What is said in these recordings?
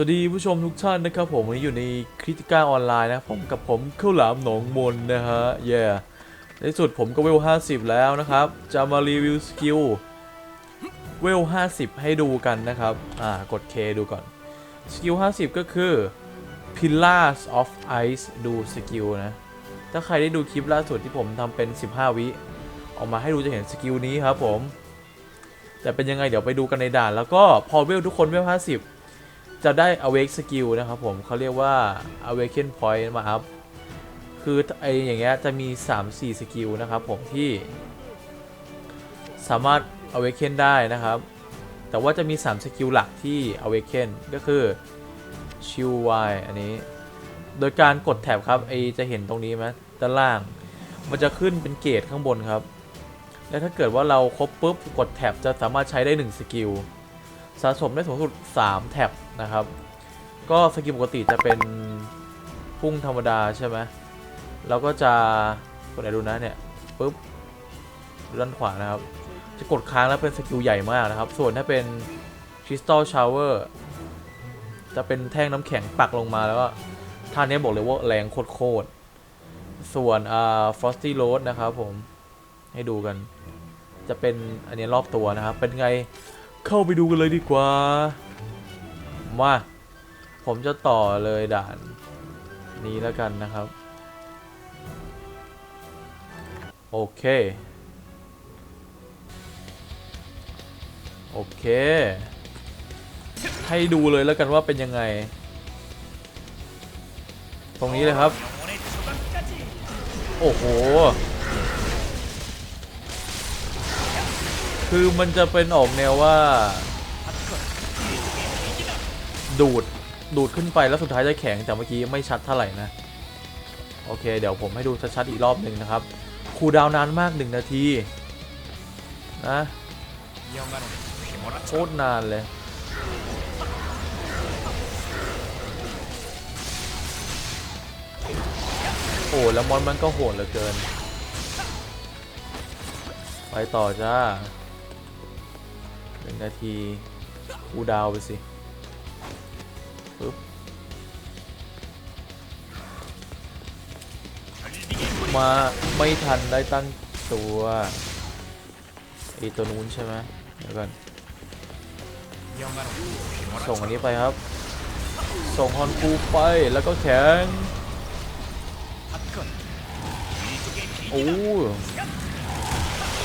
สวัสดีผู้ชมทุกท่านนะครับผมวันนี้อยู่ในคริติก้าออนไลน์นะผมกับผมข้าวหลามหนองมนนะฮะเย่ในสุดผมก็เวล 50 แล้วนะครับ จะมารีวิวสกิลเวล 50 ให้ดูกันนะครับ อ่ากด K ดูก่อน สกิล 50 ก็คือ Pillars of Ice ดูสกิลนะ ถ้าใครได้ดูคลิปล่าสุดที่ผมทำเป็น 15 วิ ออกมาให้ดูจะเห็นสกิลนี้ครับผม แต่เป็นยังไงเดี๋ยวไปดูกันในด่าน แล้วก็พอเวลทุกคนเวล 50 จะได้ awake skill นะครับผมเขาเรียกว่า awaken point มาอัพ คือไออย่างเงี้ยจะมี 3-4 สกิลนะครับผมที่สามารถ awaken ได้นะครับ แต่ว่าจะมี 3 สกิลหลักที่ awaken ก็คือ shield y อันนี้ โดยการกดแท็บครับไอจะเห็นตรงนี้ไหมด้านล่าง มันจะขึ้นเป็นเกรดข้างบนครับ และถ้าเกิดว่าเราครบปุ๊บกดแท็บจะสามารถใช้ได้ 1 สกิล สะสมได้สูงสุด 3 แท็บนะครับ ก็สกิลปกติจะเป็นพุ่งธรรมดาใช่ไหมแล้วก็จะกดไหนดูนะเนี่ยปุ๊บด้านขวานะครับ จะกดค้างแล้วเป็นสกิลใหญ่มากนะครับ ส่วนถ้าเป็น Crystal Shower จะเป็นแท่งน้ำแข็งปักลงมาแล้วก็ท่านี้บอกเลยว่าแรงโคตรๆส่วนอ่า Frosty Road นะครับผมให้ดูกัน จะเป็นอันนี้รอบตัวนะครับ เป็นไง เข้าไปดูกันเลยดีกว่า มา ผมจะต่อเลยด่านนี้แล้วกันนะครับ โอเค โอเค ให้ดูเลยแล้วกันว่าเป็นยังไง ตรงนี้เลยครับ โอ้โห คือมันจะเป็นออกแนวว่า ดูดดูดขึ้นไปแล้วสุดท้ายจะแข็งแต่เมื่อกี้ไม่ชัดเท่าไหร่นะ โอเค เดี๋ยวผมให้ดูชัดๆอีกรอบหนึ่งนะครับคูดาวนานมาก1นาทีนะโคตรนานเลยโอ้แล้วมอนมันก็โหดเหลือเกิน ไปต่อจ้า นึ่งนาทีกูดาวไปสิปึ๊บมาไม่ทันได้ตั้งตัวไอตัวนู้นใช่ไหมเดี๋ยวก่อนส่งอันนี้ไปครับ ส่งฮอนคูไปแล้วก็แข็งโอ้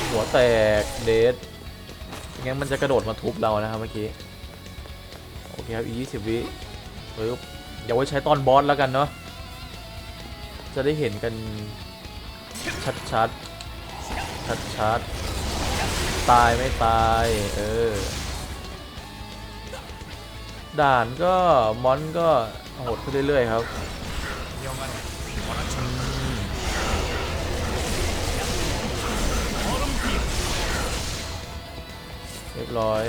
หัวแตกเดด งั้นมันจะกระโดดมาทุบเรานะครับเมื่อกี้ โอเคครับอีก20วิปึ๊บเดี๋ยวไว้ใช้ตอนบอสแล้วกันเนาะ จะได้เห็นกันชัดชัดชัดชัดตายไม่ตาย เออ ด่านก็มอนก็โหดขึ้นเรื่อยๆครับ รียบร้อย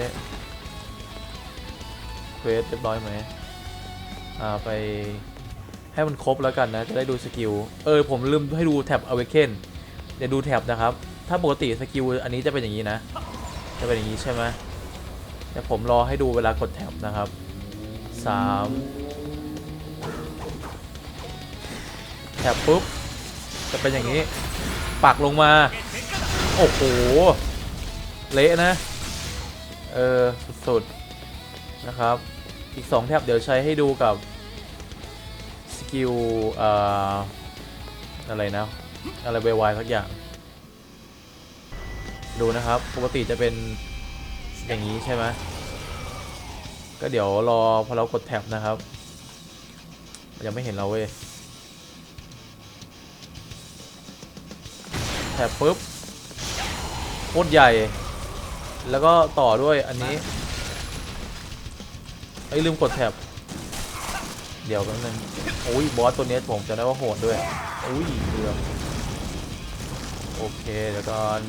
เควสเรียบร้อยไหมอ่าไปให้มันครบแล้วกันนะ จะได้ดูสกิล เออ ผมลืมให้ดูแท็บ Awaken เดี๋ยวดูแท็บนะครับ ถ้าปกติสกิลอันนี้จะเป็นอย่างนี้นะ จะเป็นอย่างนี้ใช่ไหมเดี๋ยวผมรอให้ดูเวลากดแท็บนะครับสามแท็บปุ๊บ จะเป็นอย่างนี้ ปักลงมา โอ้โห เละนะ เออ สุดๆ นะครับ อีก 2 แท็บเดี๋ยวใช้ให้ดูกับ สกิลอะไรนะ อะไรเววยสักอย่าง ดูนะครับ ปกติจะเป็นอย่างนี้ใช่ไหมก็เดี๋ยวรอพอเรากดแท็บนะครับ ยังไม่เห็นเราเว้ยแท็บปุ๊บโคตรใหญ่ แล้วก็ต่อด้วยอันนี้ไอ้ลืมกดแท็บเดี๋ยวแป๊บนึงโอ้ยบอสตัวนี้ผมจะได้ว่าโหดด้วยอุ้ยเรือโอเคเดี๋ยวก่อน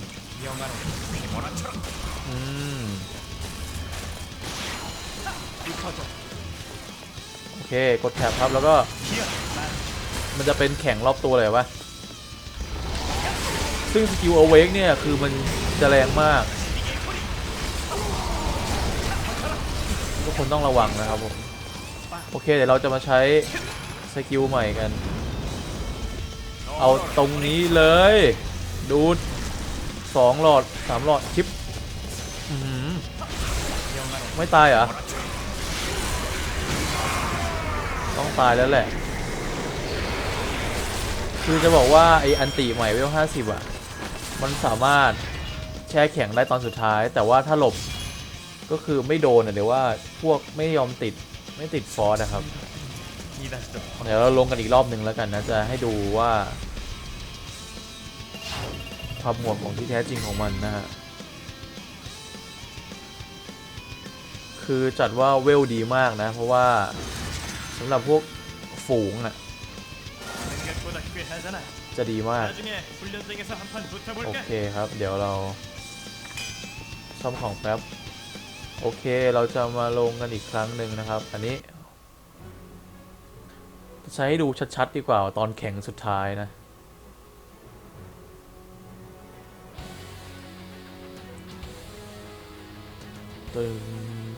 อืมโอเคกดแท็บครับแล้วก็ มันจะเป็นแข็งรอบตัวเลยวะซึ่งสกิล awake เนี่ยคือมันจะแรงมาก คนต้องระวังนะครับผม โอเคเดี๋ยวเราจะมาใช้สกิลใหม่กัน เอาตรงนี้เลย ดูดสองหลอดสามหลอดชิปไม่ตายเหรอ ต้องตายแล้วแหละ คือจะบอกว่าไออันติใหม่เวล50อะ มันสามารถแช่แข็งได้ตอนสุดท้าย แต่ว่าถ้าหลบ ก็คือไม่โดนอะเดี๋ยวว่าพวกไม่ยอมติดไม่ติดฟอสนะครับเดี๋ยวเราลงกันอีกรอบหนึ่งแล้วกันนะจะให้ดูว่าความหมวดของที่แท้จริงของมันนะฮะคือจัดว่าเวลดีมากนะ เพราะว่าสำหรับพวกฝูงอะจะดีมาก โอเคครับ เดี๋ยวเราซ่อมของแป๊บ โอเคเราจะมาลงกันอีกครั้งหนึ่งนะครับ อันนี้จะใช้ให้ดูชัดๆดีกว่าตอนแข่งสุดท้ายนะตึง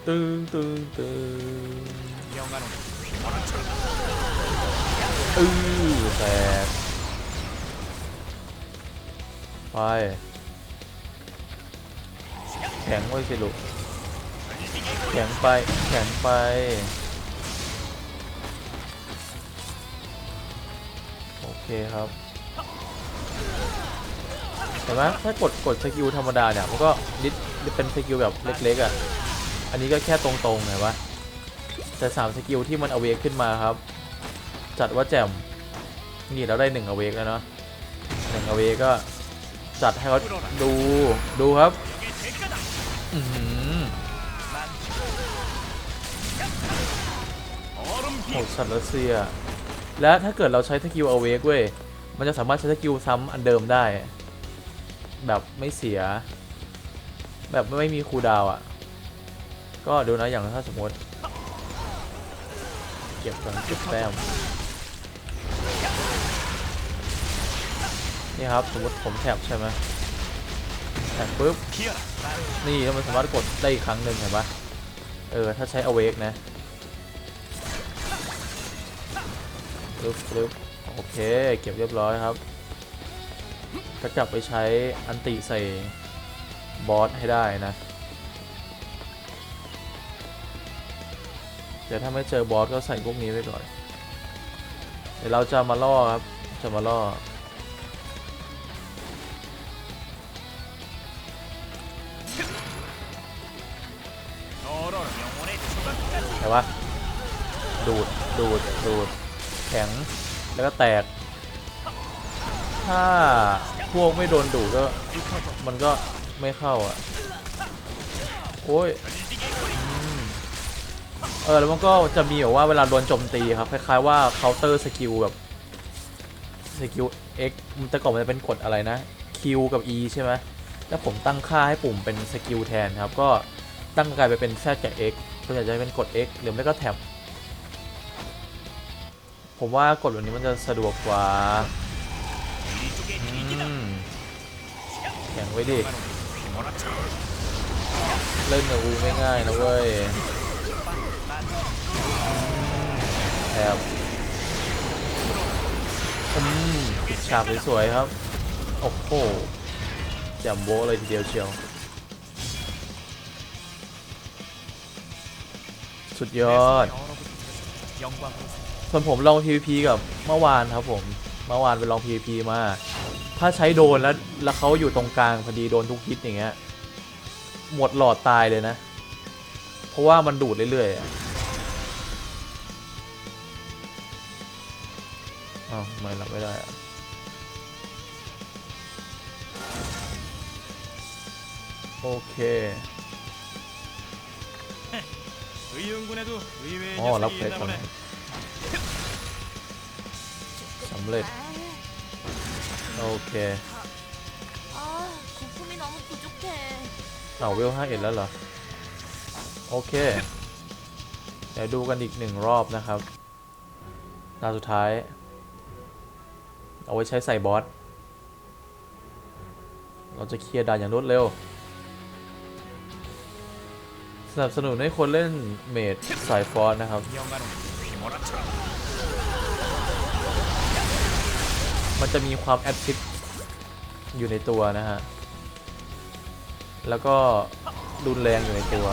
ตึงตึงตึงอือแตกไปแข็งไว้สิลูก แข็งไป แข็งไป โอเคครับเห็นไหมถ้ากดกดสกิลธรรมดาเนี่ยมันก็ดิดเป็นสกิลแบบเล็กๆอะ อันนี้ก็แค่ตรงๆเห็นปะแต่สามสกิลที่มันอเวกขึ้นมาครับ จัดว่าแจ่มนี่เราได้หนึ่งอเวกแล้วเนาะหนึ่งอเวกก็จัดให้เขาดูดูครับ โหสัตว์รัสเซีย และถ้าเกิดเราใช้สกิลอเวกเว้ย มันจะสามารถใช้สกิลซ้ำอันเดิมได้ แบบไม่เสีย แบบไม่มีคูดาวน์อะ ก็ดูนะอย่างถ้าสมมติ เก็บก่อนเก็บแต้มนี่ครับ สมมติผมแท็บใช่ไหมแท็บปุ๊บ นี่แล้วมันสามารถกดได้อีกครั้งหนึ่งเห็นปะเออ ถ้าใช้ awake นะ ปึ๊บปึ๊บโอเค เก็บเรียบร้อยครับก็กลับไปใช้อันติใส่บอสให้ได้นะ เดี๋ยวถ้าไม่เจอบอสก็ใส่พวกนี้ไปก่อน เดี๋ยวเราจะมาล่อครับ จะมาล่อเห็นปะดูด ดูด ดูด ข็งแล้วก็แตก ถ้าพวกไม่โดนดูก็มันก็ไม่เข้าอะ โอ้ยอเออแล้วมันก็จะมีแบบว่าเวลาโดนโจมตีครับคล้ายๆว่าเคาน์เตอร์สกิลแบบสกิล X มันแต่ก่อนมันจะเป็นกดอะไรนะ Q กับ E ใช่ไหมแล้วผมตั้งค่าให้ปุ่มเป็นสกิลแทนครับ ก็ตั้งกลายไปเป็น Z กับ X ส่วนใหญ่จะเป็นกด X หรือไม่ก็แท็บ ผมว่ากดแบบนี้มันจะสะดวกกว่าแข็งไว้ดิเล่นกับกูง่ายๆนะเว้ยแอบอืมฉากสวยๆครับ โอ้โหแจ่มโบ้เลยทีเดียวเชียว สุดยอด ส่วนผมลอง PVP กับเมื่อวานครับผมเมื่อวานไปลอง PVP มา ถ้าใช้โดนแล้วแล้วเขาอยู่ตรงกลางพอดีโดนทุกฮิตอย่างเงี้ยหมดหลอดตายเลยนะ เพราะว่ามันดูดเรื่อยๆอะอ้าวทำไมรับไม่ได้อะโอเคอ๋อรับเพชรก่อน เร็จ โอเค 아, 거품이 너무 부족해. เอาเวลห้าเอ็ดแล้วเหรอ โอเค เดี๋ยวดูกันอีกหนึ่งรอบนะครับตาสุดท้าย เอาไว้ใช้ใส่บอส เราจะเคลียร์ด่านอย่างรวดเร็ว สนับสนุนให้คนเล่นเมดสายฟอนต์นะครับ มันจะมีความแอดซิดอยู่ในตัวนะฮะ แล้วก็รุนแรงอยู่ในตัว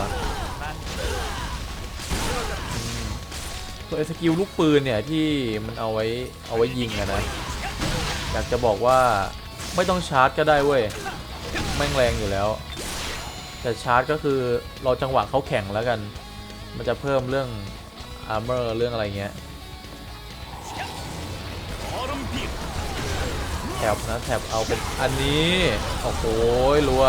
ตัวสกิลลูกปืนเนี่ยที่มันเอาไว้เอาไว้ยิงอะนะ อยากจะบอกว่าไม่ต้องชาร์จก็ได้เว้ย แม่งแรงอยู่แล้ว แต่ชาร์จก็คือรอจังหวะเขาแข่งแล้วกัน มันจะเพิ่มเรื่องอาร์เมอร์เรื่องอะไรเงี้ย แถบนะแถบเอาเป็นอันนี้ โอ้โหรัว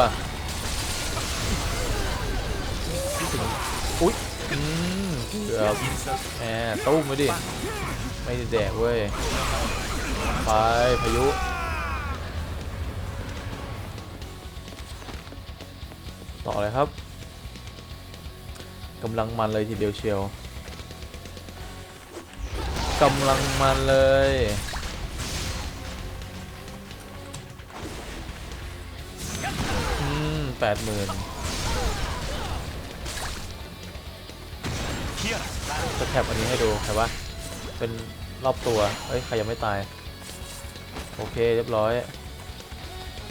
ถึงอุ๊ยอืมเกือบแหมตุ้มไปดิ ไม่ได้แดกเว้ย ไป พายุ ต่อเลยครับกำลังมันเลยทีเดียวเชียวกำลังมันเลย ดหมื่นจะแท็บอันนี้ให้ดูใครวะเป็นรอบตัวเอ้ยใครยังไม่ตาย โอเคเรียบร้อย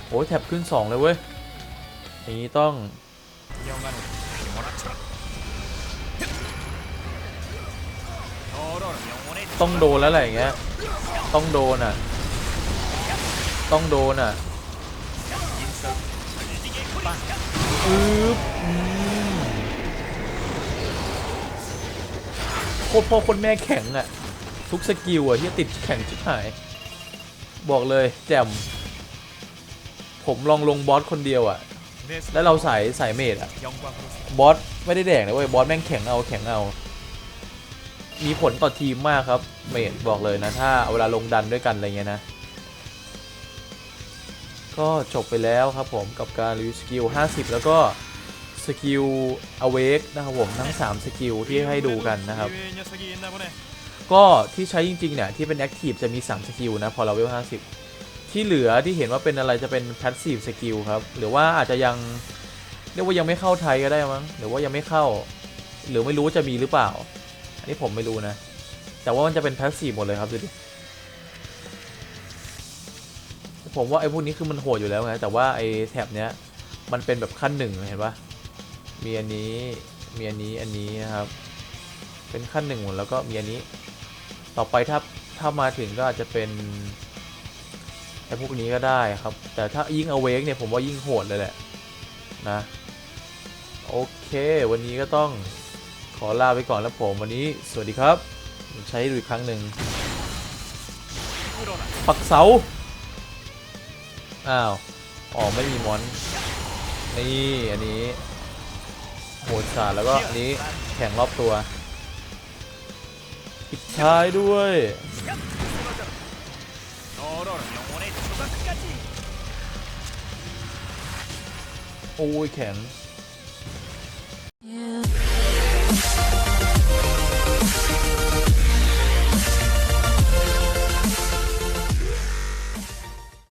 โอ้ยแท็บขึ้น 2 เลยเว้ยอย่างนี้ต้องต้องโดนแล้วแหละอย่างเงี้ย ต้องโดนอะ ต้องโดนอะ อึ๊บโคตรพ่อคนแม่แข็งอะทุกสกิลอะที่ติดแข็งชิบหาย บอกเลยแจ่มผมลองลงบอสคนเดียวอะแล้วเราใส่ใส่เมดอะบอสไม่ได้แดกนะเว้ยบอสแม่งแข็งเอาแข็งเอา มีผลต่อทีมมากครับ เมดบอกเลยนะ ถ้าเวลาลงดันด้วยกันอะไรเงี้ยนะ ก็จบไปแล้วครับผมกับการรีวิวสกิล 50 แล้วก็สกิล awake นะครับผมทั้ง 3 สกิลที่ให้ดูกันนะครับ ก็ที่ใช้จริงๆเนี่ยที่เป็น active จะมี 3 สกิลนะพอเราเวล 50 ที่เหลือที่เห็นว่าเป็นอะไรจะเป็น passive สกิลครับ หรือว่าอาจจะยังเรียกว่ายังไม่เข้าไทยก็ได้มั้งหรือว่ายังไม่เข้า หรือไม่รู้ว่าจะมีหรือเปล่า อันนี้ผมไม่รู้นะ แต่ว่ามันจะเป็น passive หมดเลยครับดูดิ ผมว่าไอ้พวกนี้คือมันโหดอยู่แล้วไงแต่ว่าไอ้แท็บเนี้ยมันเป็นแบบขั้นหนึ่งเห็นปะมีอันนี้มีอันนี้อันนี้นะครับ เป็นขั้นหนึ่งหมดแล้วก็มีอันนี้ ต่อไปถ้าถ้ามาถึงก็อาจจะเป็นไอ้พวกนี้ก็ได้ครับ แต่ถ้ายิ่ง awake เนี่ยผมว่ายิ่งโหดเลยแหละนะโอเค วันนี้ก็ต้องขอลาไปก่อนแล้วผมวันนี้สวัสดีครับ ใช้ดูอีกครั้งหนึ่งปักเสา อ้าว อ๋อ ไม่มีมอน นี่อันนี้โหดสาดแล้วก็อันนี้แข่งรอบตัวปิดท้ายด้วยโอ้ยแข็ง